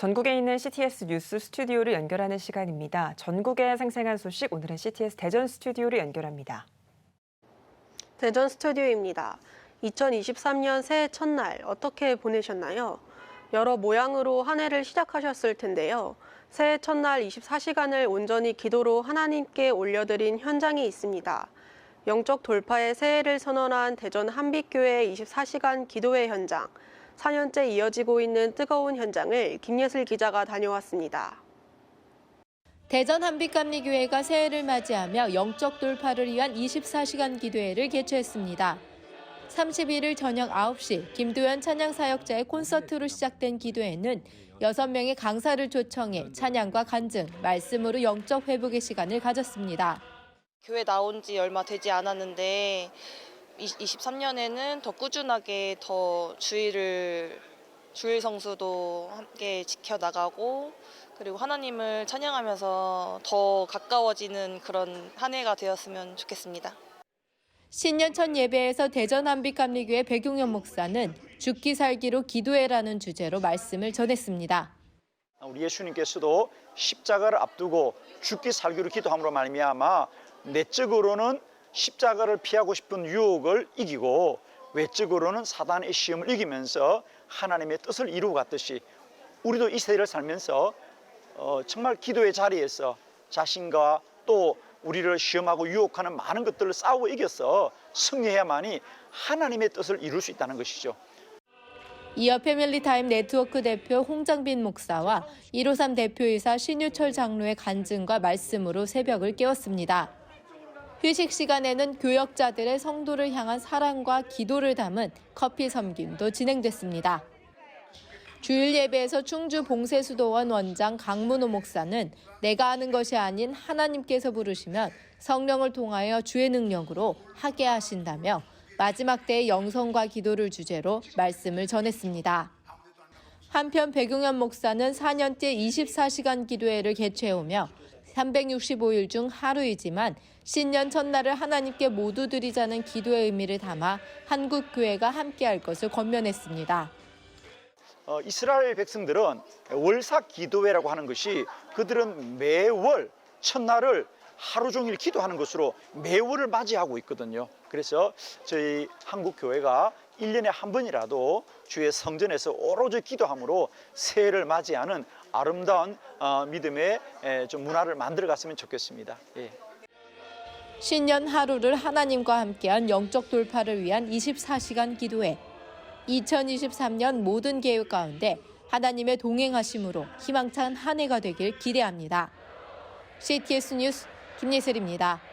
전국에 있는 CTS 뉴스 스튜디오를 연결하는 시간입니다. 전국의 생생한 소식 오늘은 CTS 대전 스튜디오를 연결합니다. 대전 스튜디오입니다. 2023년 새해 첫날 어떻게 보내셨나요? 여러 모양으로 한 해를 시작하셨을 텐데요. 새해 첫날 24시간을 온전히 기도로 하나님께 올려드린 현장이 있습니다. 영적 돌파의 새해를 선언한 대전 한빛교회 24시간 기도회 현장. 4년째 이어지고 있는 뜨거운 현장을 김예슬 기자가 다녀왔습니다. 대전 한빛감리교회가 새해를 맞이하며 영적 돌파를 위한 24시간 기도회를 개최했습니다. 31일 저녁 9시 김도현 찬양 사역자의 콘서트로 시작된 기도회는 6명의 강사를 초청해 찬양과 간증, 말씀으로 영적 회복의 시간을 가졌습니다. 교회 나온 지 얼마 되지 않았는데 23년에는 더 꾸준하게 더 주의를 주일 성수도 함께 지켜 나가고 그리고 하나님을 찬양하면서 더 가까워지는 그런 한 해가 되었으면 좋겠습니다. 신년 첫 예배에서 대전 한빛감리교회 백용현 목사는 죽기 살기로 기도해라는 주제로 말씀을 전했습니다. 우리 예수님께서도 십자가를 앞두고 죽기 살기로 기도함으로 말미암아 내적으로는 십자가를 피하고 싶은 유혹을 이기고 외적으로는 사단의 시험을 이기면서 하나님의 뜻을 이루고 갔듯이 우리도 이 세대를 살면서 어, 정말 기도의 자리에서 자신과 또 우리를 시험하고 유혹하는 많은 것들을 싸우고 이겨서 승리해야만이 하나님의 뜻을 이룰 수 있다는 것이죠. 이어 패밀리타임 네트워크 대표 홍장빈 목사와 153 대표이사 신유철 장로의 간증과 말씀으로 새벽을 깨웠습니다. 휴식 시간에는 교역자들의 성도를 향한 사랑과 기도를 담은 커피 섬김도 진행됐습니다. 주일 예배에서 충주 봉세수도원 원장 강문호 목사는 내가 하는 것이 아닌 하나님께서 부르시면 성령을 통하여 주의 능력으로 하게 하신다며 마지막 때의 영성과 기도를 주제로 말씀을 전했습니다. 한편 백용현 목사는 4년째 24시간 기도회를 개최해오며 365일 중 하루이지만 신년 첫날을 하나님께 모두 드리자는 기도의 의미를 담아 한국 교회가 함께할 것을 권면했습니다. 어, 이스라엘 백성들은 월사 기도회라고 하는 것이 그들은 매월 첫날을 하루 종일 기도하는 것으로 매월을 맞이하고 있거든요. 그래서 저희 한국 교회가 1년에 한 번이라도 주의 성전에서 오로지 기도함으로 새해를 맞이하는 아름다운 어, 믿음의 에, 좀 문화를 만들어 갔으면 좋겠습니다. 예. 신년 하루를 하나님과 함께한 영적 돌파를 위한 24시간 기도회. 2023년 모든 계획 가운데 하나님의 동행하심으로 희망찬 한 해가 되길 기대합니다. CTS 뉴스 김예슬입니다.